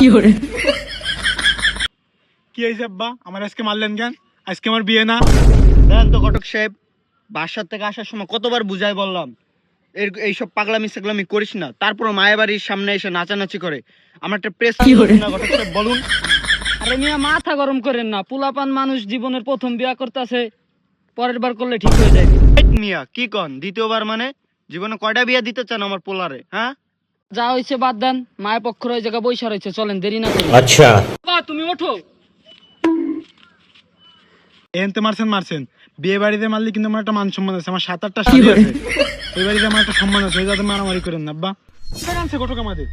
কি হয়েছে আব্বা? আমার আজকে মারলেন কেন? আজকে আমার বিয়ে না? দেন তো ঘটক সাহেব বাসার থেকে আসার সময় কতবার বুঝাই বললাম এর এইসব পাগলামি সাগলামি করিস না। তারপর মায়ের বাড়ির সামনে এসে নাচানাচি করে। আমার একটা প্রেস না ঘটক সাহেব বলুন। আরে মিয়া মাথা গরম করেন না। পোলাপান মানুষ জীবনের প্রথম বিয়া করতেছে পরের বার করলে ঠিক হয়ে যায়। মিয়া কি কন? দ্বিতীয়বার মানে? জীবনে কয়টা বিয়া দিতে চান আমার পোলারে হ্যাঁ? যা হয়েছে বাদ দেন মায়ের পক্ষ ওই জায়গা বৈশা রয়েছে চলেন দেরি না আচ্ছা। বাবা তুমি ওঠো। এনতে মারছেন মারছেন। বিয়ে বাড়িতে মারলে কিন্তু আমার একটা মান সম্মান আছে আমার সাত আটটা শাড়ি আছে। এই বাড়িতে আমার একটা সম্মান আছে ওই যাতে মারামারি করেন না আব্বা। আনছে ঘটক আমাদের।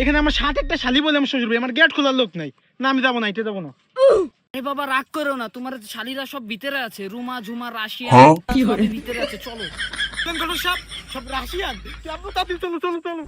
এখানে আমার সাত একটা শালি বলে আমার শ্বশুর আমার গেট খোলার লোক নাই। না আমি যাব না এটা যাব না। বাবা রাগ করো না তোমার শালিরা সব ভিতরে আছে রুমা ঝুমা রাশিয়া হ্যাঁ? ভিতরে আছে চলো। ঘটক সব সব রাশিয়ান আব্বু তাড়াতাড়ি চলো চলো চলো।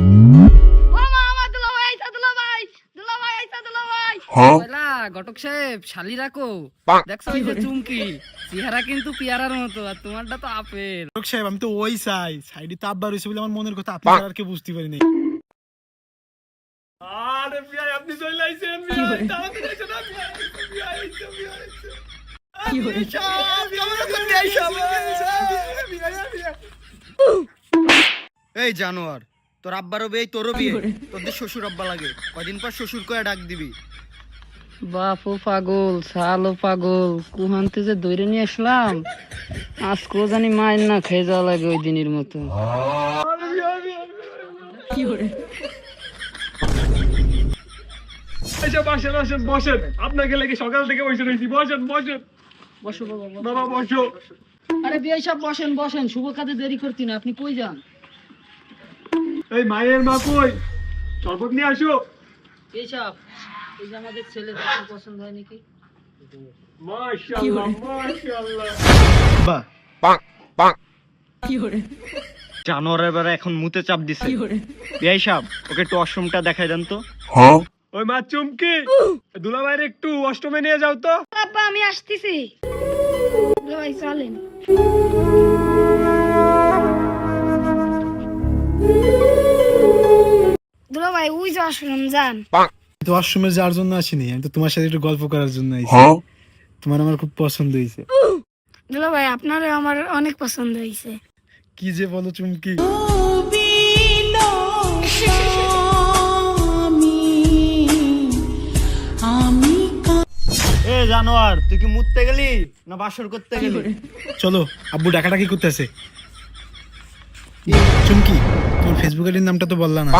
পয়লা ঘটক সাহেব শালি রাখো। দেখছ ওই যে চুমকি? চেহারা কিন্তু পিয়ারার মতো আর তোমারটা তো আপেল। ঘটক সাহেব আমি তো ওই চাই সাইডে তো আব্বা রয়েছে বলে আমার মনের কথা আপনি আর কে বুঝতে পারি নাই। আরে বিয়াই আপনি চলে আইছেন বিয়াই তাড়াতাড়ি আইছেন না বিয়াই বিয়াই আইছে বিয়াই আইছে কি হরে এই জানোয়ার তোর আব্বারও বিয়ে তোরও বিয়ে। তোদের শ্বশুর আব্বা লাগে কদিন পর শ্বশুর করে ডাক দিবি। বাপু পাগল সালো পাগল। কুহান্তে যে দৈরে নিয়ে আসলাম আজকেও জানি মায়ের না খেয়ে যাওয়া লাগে ওই দিনের মতো। আচ্ছা বসেন বসেন বসেন। আপনাকে লেগে সকাল থেকে বসে রয়েছি। বসেন বসেন। বসো বাবা বসো। আরে বিয়ে সব বসেন বসেন। শুভ কাজে দেরি করতি না। আপনি কই যান? এই মায়ের মা কই? শরবত নিয়ে আসো। এইসব এই যে আমাদের ছেলে পছন্দ হয় নাকি? মাশাআল্লাহ মাশাআল্লাহ। বাহ জানোয়ারের বেলা এখন মুতে চাপ দিছে। বিয়াই সাহেব ওকে একটু অশ্রমটা দেখাই দেন তো। ওই মা চুমকি! দুলাভাইয়ের একটু অষ্টমে নিয়ে যাও তো। আমি আসতেছি। ভাই চলেন। দুলা ভাই ওই যে আসলাম যান। তো অষ্টমে যাওয়ার জন্য আসিনি আমি তো তোমার সাথে একটু গল্প করার জন্য আইছি। তোমার আমার খুব পছন্দ হয়েছে। দুলা ভাই আপনার আমার অনেক পছন্দ হয়েছে। কি যে বলো চুমকি। এ জানোয়ার তুই কি মুততে গেলি না বাসর করতে গেলি? চলো আব্বু ডাকাটা কি করতেছে চুমকি তোমার ফেসবুকের নামটা তো বললা না।